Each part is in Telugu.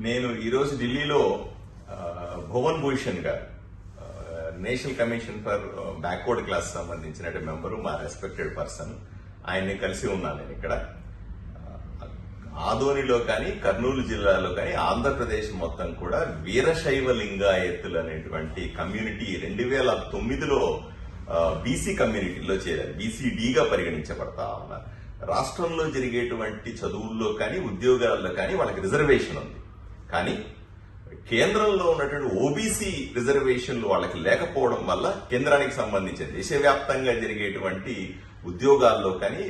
నేను ఈరోజు ఢిల్లీలో భువన్ భూషణ్ గారు National Commission for Backward Class సంబంధించిన మెంబరు మా రెస్పెక్టెడ్ పర్సన్. ఆయన్ని కలిసి ఉన్నాను నేను ఇక్కడ. ఆదోనిలో కానీ కర్నూలు జిల్లాలో కానీ ఆంధ్రప్రదేశ్ మొత్తం కూడా వీరశైవ లింగాయత్తులు అనేటువంటి కమ్యూనిటీ రెండు వేల తొమ్మిదిలో బీసీ కమ్యూనిటీలో చేరారు. బీసీడీగా పరిగణించబడతా ఉన్నారు. రాష్ట్రంలో జరిగేటువంటి చదువుల్లో కానీ ఉద్యోగాల్లో కానీ వాళ్ళకి రిజర్వేషన్ ఉంది. కానీ కేంద్రంలో ఉన్నటువంటి ఓబీసీ రిజర్వేషన్లు వాళ్ళకి లేకపోవడం వల్ల కేంద్రానికి సంబంధించిన దేశవ్యాప్తంగా జరిగేటువంటి ఉద్యోగాల్లో కానీ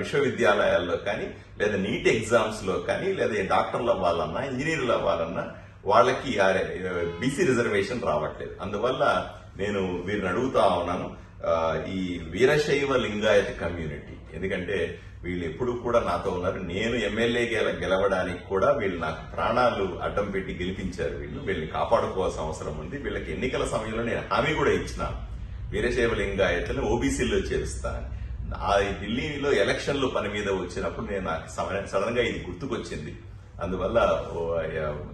విశ్వవిద్యాలయాల్లో కానీ లేదా నీట్ ఎగ్జామ్స్లో కానీ లేదా డాక్టర్లు అవ్వాలన్నా ఇంజనీర్లు అవ్వాలన్నా వాళ్ళకి బీసీ రిజర్వేషన్ రావట్లేదు. అందువల్ల నేను వీరిని అడుగుతా ఉన్నాను ఈ వీరశైవ లింగాయత కమ్యూనిటీ. ఎందుకంటే వీళ్ళు ఎప్పుడు కూడా నాతో ఉన్నారు. నేను ఎమ్మెల్యేగా గెలవడానికి కూడా వీళ్ళు నాకు ప్రాణాలు అడ్డం పెట్టి గెలిపించారు. వీళ్ళు వీళ్ళని కాపాడుకోవాల్సిన అవసరం ఉంది. వీళ్ళకి ఎన్నికల సమయంలో నేను హామీ కూడా ఇచ్చిన వీరశైవ లింగాయతులను ఓబీసీలో చేరుస్తాను ఆ ఢిల్లీలో ఎలక్షన్లు పని మీద వచ్చినప్పుడు నేను నాకు సడన్గా ఇది గుర్తుకొచ్చింది. అందువల్ల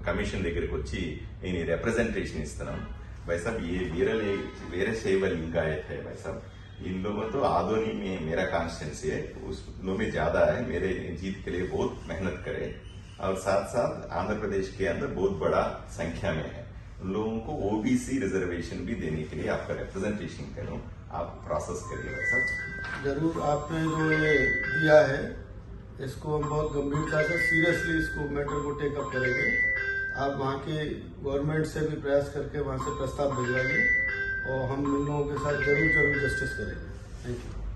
కమిషన్ దగ్గరికి వచ్చి నేను రిప్రజెంటేషన్ ఇస్తున్నాను. వైసాబ్ ఏ వీరలే వీరశైవ లింగాయతే వైసాబ్ इन लोगों तो आदोनी में मेरा कॉन्स्टिट्यूंसी है, उस लोगों में ज़्यादा है, मेरे जीत के लिए बहुत मेहनत करे। और साथ साथ आंध्र प्रदेश के अंदर बहुत बड़ा संख्या में है। उन लोगों को ओबीसी रिजर्वेशन भी देने के लिए आपका रिप्रेजेंटेशन करूँ। आप प्रोसेस करिए सर ज़रूर, आपने जो ये दिया है, इसको हम बहुत गंभीरता से सीरियसली इसको मैटर को टेकअप करेंगे। आप वहाँ के गवर्नमेंट से भी प्रयास करके वहाँ से प्रस्ताव भिजवाइए। اور ہم ان لوگوں کے ساتھ ضرور ضرور جسٹس کریں۔ گے تھینک یو